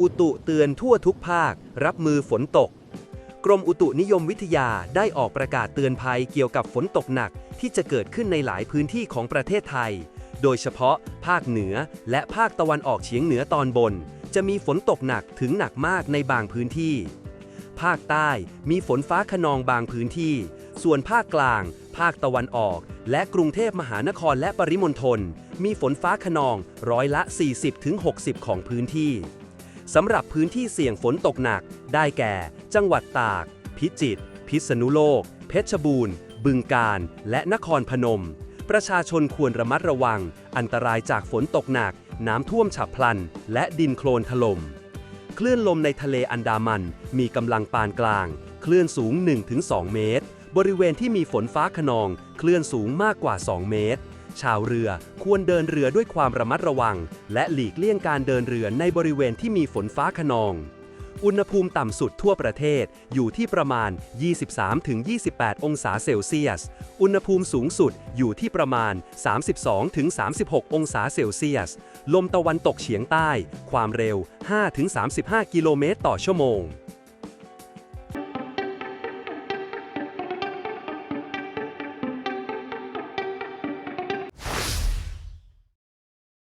อุตุเตือนทั่วทุกภาค รับมือฝนตก กรมอุตุนิยมวิทยาได้ออกประกาศเตือนภัยเกี่ยวกับฝนตกหนักที่จะเกิดขึ้นในหลายพื้นที่ของประเทศไทย โดยเฉพาะภาคเหนือและภาคตะวันออกเฉียงเหนือตอนบน จะมีฝนตกหนักถึงหนักมากในบางพื้นที่ ภาคใต้มีฝนฟ้าขนองบางพื้นที่ ส่วนภาคกลาง ภาคตะวันออก และกรุงเทพมหานครและปริมณฑลมีฝนฟ้าขนองร้อยละ 40-60 ของพื้นที่ สำหรับพื้นที่เสี่ยงฝนตกหนัก ได้แก่ จังหวัดตาก พิจิตร พิษณุโลก เพชรบูรณ์ บึงกาฬ และนครพนม ประชาชนควรระมัดระวัง อันตรายจากฝนตกหนัก น้ำท่วมฉับพลัน และดินโคลนถล่ม คลื่นลมในทะเลอันดามัน มีกำลังปานกลาง คลื่นสูง 1-2 เมตร บริเวณที่มีฝนฟ้าขนอง คลื่นสูงมากกว่า 2 เมตร ชาวเรือควรเดินเรือด้วยความระมัดระวัง และหลีกเลี่ยงการเดินเรือในบริเวณที่มีฝนฟ้าขนอง อุณหภูมิต่ำสุดทั่วประเทศอยู่ที่ประมาณ 23-28 องศาเซลเซียส อุณหภูมิสูงสุดอยู่ที่ประมาณ 32-36 องศาเซลเซียส ลมตะวันตกเฉียงใต้ ความเร็ว 5-35 กิโลเมตรต่อชั่วโมง